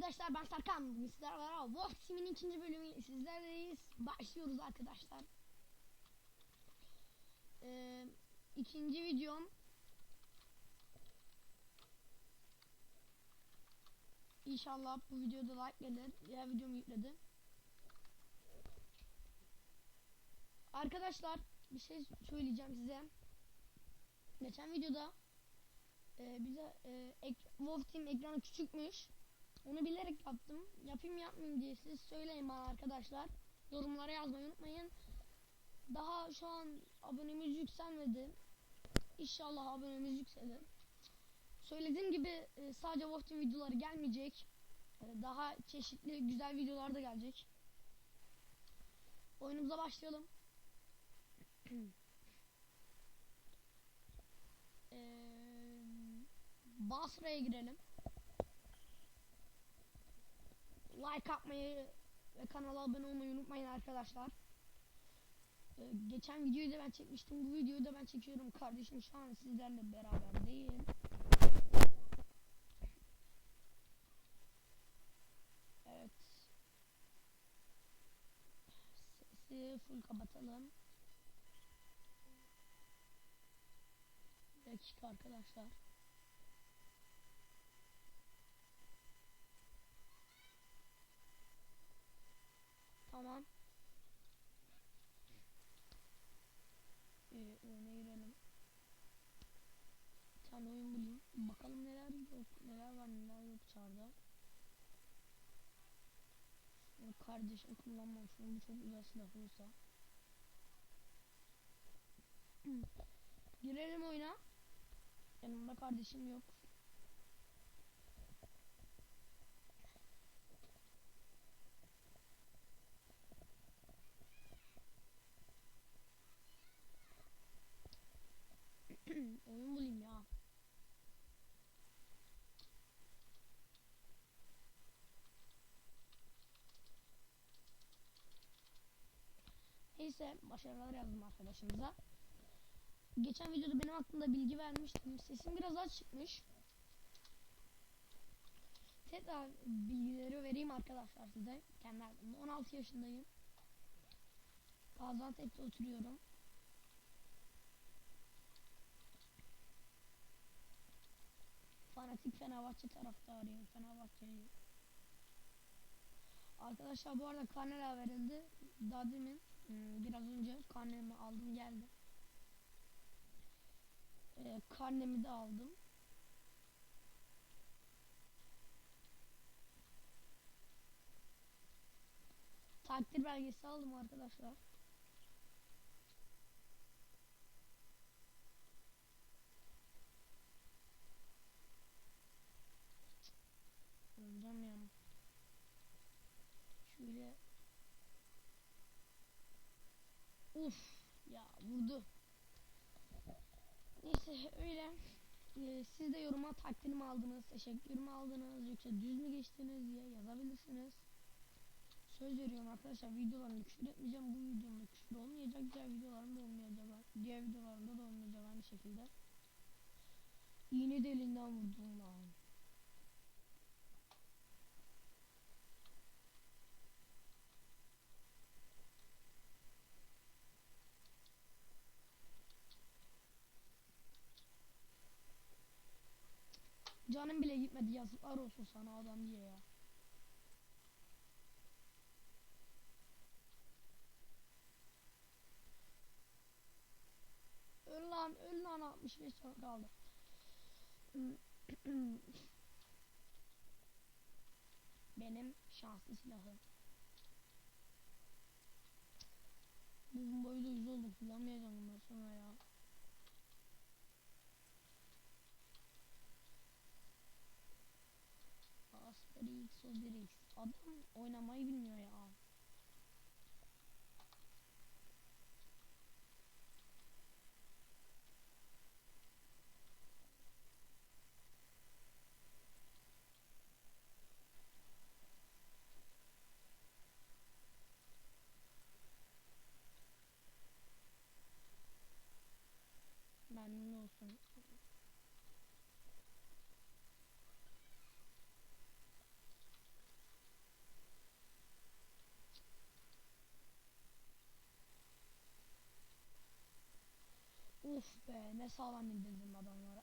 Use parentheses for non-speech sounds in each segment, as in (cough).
arkadaşlar ben Serkan. Sizlerle beraber Wolf Team'in ikinci bölümü sizlerleyiz. Başlıyoruz arkadaşlar. Ee, ikinci videom. İnşallah bu videoda like gelir. Diğer videomu yükledim. Arkadaşlar bir şey söyleyeceğim size. Geçen videoda e, bize e, ek, Wolf Team ekranı küçükmüş. Onu bilerek yaptım. Yapayım yapmayayım diye siz söyleyin bana arkadaşlar. Yorumlara yazmayı unutmayın. Daha şu an abonemiz yükselmedi. İnşallah abonemiz yükselir. Söylediğim gibi e, sadece Wolf Team videoları gelmeyecek. E, daha çeşitli güzel videolar da gelecek. Oyunumuza başlayalım. Eee (clears throat) Basra'ya girelim. Like atmayı ve kanala abone olmayı unutmayın arkadaşlar. Ee, geçen videoyu da ben çekmiştim. Bu videoyu da ben çekiyorum. Kardeşim şu an sizlerle beraber değil. Evet. Sesi full kapatalım. Bir dakika arkadaşlar. Kardeşim kullanmam. Şunu bu çok güzel silah olursa. (clears throat) Girelim oyuna. Yanımda kardeşim yok. Neyse başarılar yazdım arkadaşımıza. Geçen videoda benim hakkında bilgi vermiştim. Sesim biraz az çıkmış. Tekrar bilgileri vereyim arkadaşlar size. Kendi hakkımda. 16 yaşındayım. Gaziantep'te oturuyorum. fanatik Fenerbahçe taraftarıyım. Fenerbahçeliyim. Arkadaşlar bu arada karneler verildi. Daha biraz önce karnemi aldım geldi. Ee, karnemi de aldım. Takdir belgesi aldım arkadaşlar. Uf ya vurdu. Neyse öyle. Ee, siz de yoruma takdir mi aldınız, teşekkür mü aldınız, yoksa düz mü geçtiniz diye yazabilirsiniz. Söz veriyorum arkadaşlar videolarını küfür etmeyeceğim. Bu videomda küfür olmayacak. Diğer videolarımda olmayacak. Diğer videolarımda da olmayacak aynı şekilde. İğne deliğinden vurdum lan. Canım bile gitmedi yazıklar olsun sana adam diye ya. Öl lan öl lan 65 can kaldı. Benim şanslı silahım. Bu bombayı da yüz oldu kullanmayacağım bundan sonra ya. Asterix o Dirix. Adam oynamayı bilmiyor ya. Memnun olsun. Of be ne sağlam indirdim adamlara.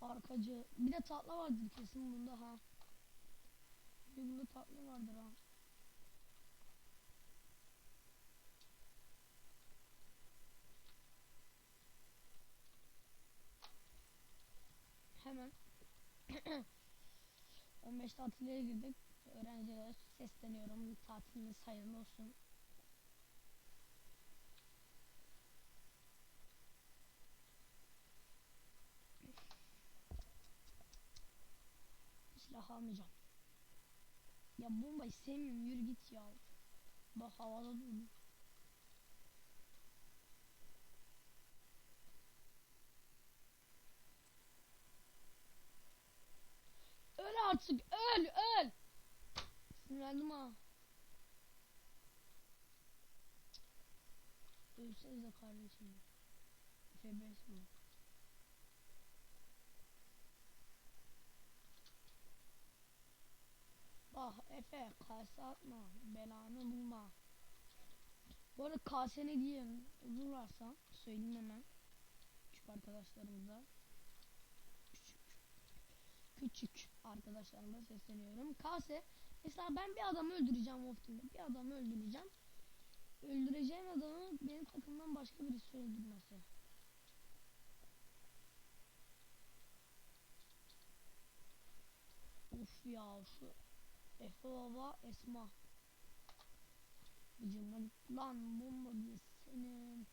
Arkacı. Bir de tatlı vardır kesin bunda ha. Bir bunda tatlı vardır ha. Hemen (clears throat) 15 tatile girdik. Öğrencilere sesleniyorum. Tatiliniz hayırlı olsun. Silah almayacağım. Ya bombayı sevmiyorum yürü git ya. Bak havada durdu. Öl artık öl öl. Sinirlendim ha. Ölsenize kardeşim. F5 mi? Bak Efe kase atma. Belanı bulma. Bu arada kase ne diye olurlarsa söyleyeyim hemen. Küçük arkadaşlarımıza. Küçük. Küçük arkadaşlarıma sesleniyorum. Kase mesela ben bir adamı öldüreceğim Wolfteam'de. Bir adamı öldüreceğim. Öldüreceğim adamı benim takımdan başka birisi öldürmesi. Of ya şu Efe baba Esma. Gitti lan bomba diye senin.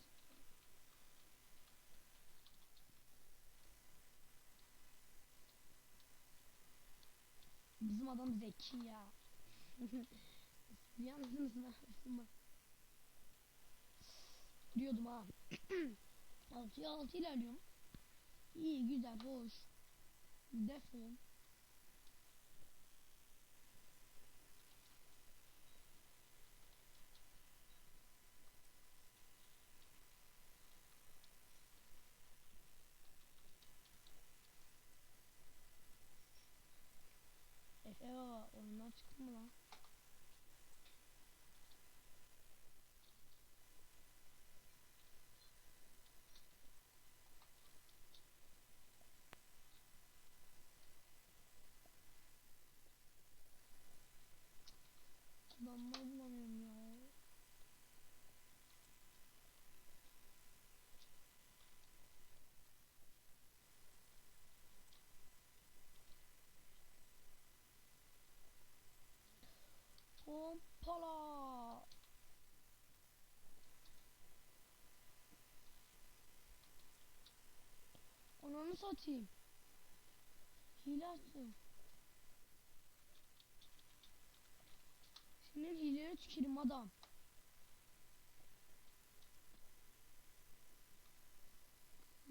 Bizim adam zeki ya. (laughs) Yalnız Esma. Diyordum ha. (clears throat) 6'ya 6 ilerliyorum. İyi güzel hoş. Defol. Efe baba oyundan çıktın mı lan? Adamlar bulamıyorum ya. Hoppala. Ananı satayım. Hile açtım. Senin hilene tükürüm adam.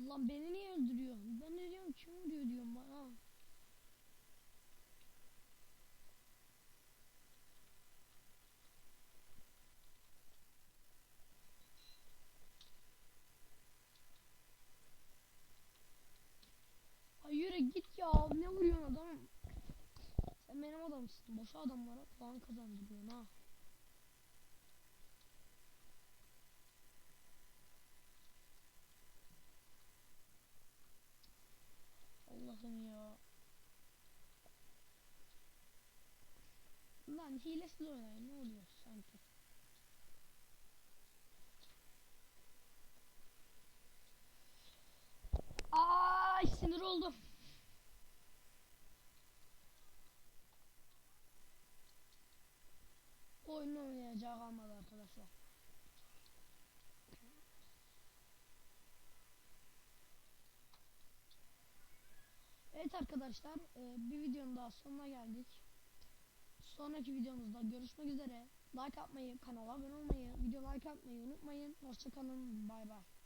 Lan beni niye öldürüyor? Ben ne diyorum kim vuruyor diyorum bana. Ay yürü git ya ne vuruyorsun adamım? Adamsın. Boşa adamlara puan kazandırıyorsun ha. Allah'ım ya. Lan hilesiz oynayın ne oluyor sanki. Ay sinir oldum. Oynayacağı kalmadı arkadaşlar. Evet arkadaşlar e, bir videonun daha sonuna geldik. Sonraki videomuzda görüşmek üzere. Like atmayı, kanala abone olmayı, video like atmayı unutmayın. Hoşçakalın. Bay bay.